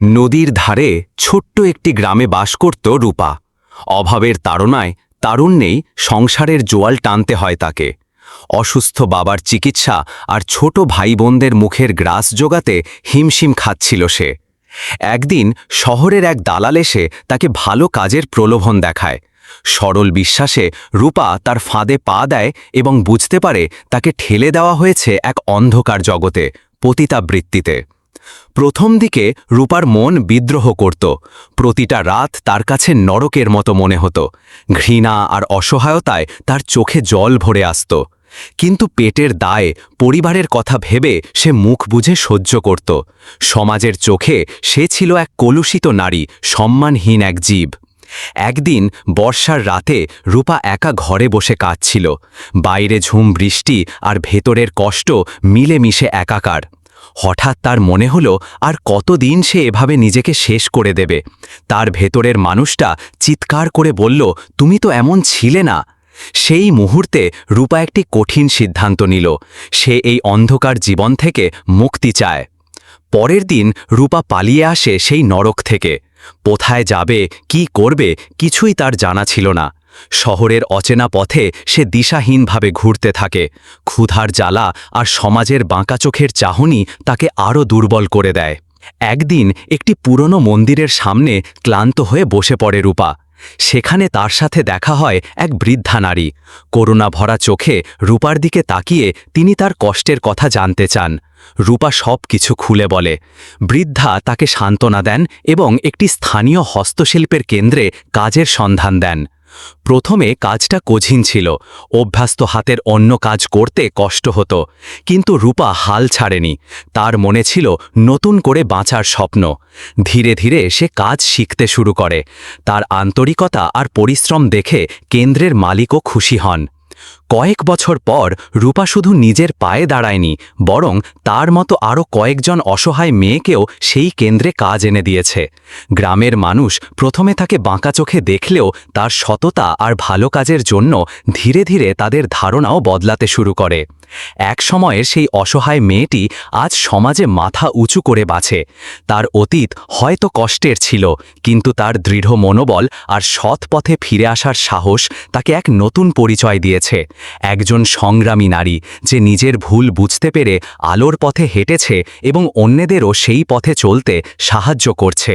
নদীর ধারে ছোট্ট একটি গ্রামে বাস করত রূপা। অভাবের তাড়নায় তারুণ্যেই সংসারের জোয়াল টানতে হয় তাকে। অসুস্থ বাবার চিকিৎসা আর ছোট ভাই বোনদের মুখের গ্রাস জোগাতে হিমশিম খাচ্ছিল সে। একদিন শহরের এক দালাল এসে তাকে ভালো কাজের প্রলোভন দেখায়। সরল বিশ্বাসে রূপা তার ফাঁদে পা দেয় এবং বুঝতে পারে তাকে ঠেলে দেওয়া হয়েছে এক অন্ধকার জগতে, পতিতাবৃত্তিতে। প্রথম দিকে রূপার মন বিদ্রোহ করত, প্রতিটা রাত তার কাছে নরকের মতো মনে হতো, ঘৃণা আর অসহায়তায় তার চোখে জল ভরে আসত। কিন্তু পেটের দায়ে পরিবারের কথা ভেবে সে মুখ বুঝে সহ্য করত, সমাজের চোখে সে ছিল এক কলুষিত নারী, সম্মানহীন এক জীব। একদিন বর্ষার রাতে রূপা একা ঘরে বসে কাঁদছিল, বাইরে ঝুম বৃষ্টি আর ভেতরের কষ্ট মিলেমিশে একাকার। হঠাৎ তার মনে হলো, আর কতদিন সে এভাবে নিজেকে শেষ করে দেবে? তার ভেতরের মানুষটা চিৎকার করে বলল, তুমি তো এমন ছিলে না। সেই মুহূর্তে রূপা একটি কঠিন সিদ্ধান্ত নিল। সে এই অন্ধকার জীবন থেকে মুক্তি চায়। পরের দিন রূপা পালিয়ে আসে সেই নরক থেকে। কোথায় যাবে, কি করবে, কিছুই তার জানা ছিল না। শহরের অচেনা পথে সে দিশাহীনভাবে ঘুরতে থাকে। ক্ষুধার জ্বালা আর সমাজের বাঁকা চোখের চাহনি তাকে আরও দুর্বল করে দেয়। একদিন একটি পুরনো মন্দিরের সামনে ক্লান্ত হয়ে বসে পড়ে রূপা। সেখানে তার সাথে দেখা হয় এক বৃদ্ধা নারী। করুণা ভরা চোখে রূপার দিকে তাকিয়ে তিনি তার কষ্টের কথা জানতে চান। রূপা সব কিছু খুলে বলে। বৃদ্ধা তাকে সান্ত্বনা দেন এবং একটি স্থানীয় হস্তশিল্পের কেন্দ্রে কাজের সন্ধান দেন। প্রথমে কাজটা কঠিন ছিল। অভ্যস্ত হাতের অন্য কাজ করতে কষ্ট হতো। কিন্তু রূপা হাল ছাড়েনি। তার মনে ছিল নতুন করে বাঁচার স্বপ্ন। ধীরে ধীরে সে কাজ শিখতে শুরু করে। তার আন্তরিকতা আর পরিশ্রম দেখে কেন্দ্রের মালিকও খুশি হন। কয়েক বছর পর রূপা শুধু নিজের পায়ে দাঁড়ায়নি, বরং তার মতো আরও কয়েকজন অসহায় মেয়েকেও সেই কেন্দ্রে কাজ এনে দিয়েছে। গ্রামের মানুষ প্রথমে তাকে বাঁকা চোখে দেখলেও তার সততা আর ভালো কাজের জন্য ধীরে ধীরে তাদের ধারণাও বদলাতে শুরু করে। এক সময়ের সেই অসহায় মেয়েটি আজ সমাজে মাথা উঁচু করে বাঁচে। তার অতীত হয়তো কষ্টের ছিল, কিন্তু তার দৃঢ় মনোবল আর সৎ পথে ফিরে আসার সাহস তাকে এক নতুন পরিচয় দিয়েছে। একজন সংগ্রামী নারী যে নিজের ভুল বুঝতে পেরে আলোর পথে হেঁটেছে এবং অন্যদেরও সেই পথে চলতে সাহায্য করছে।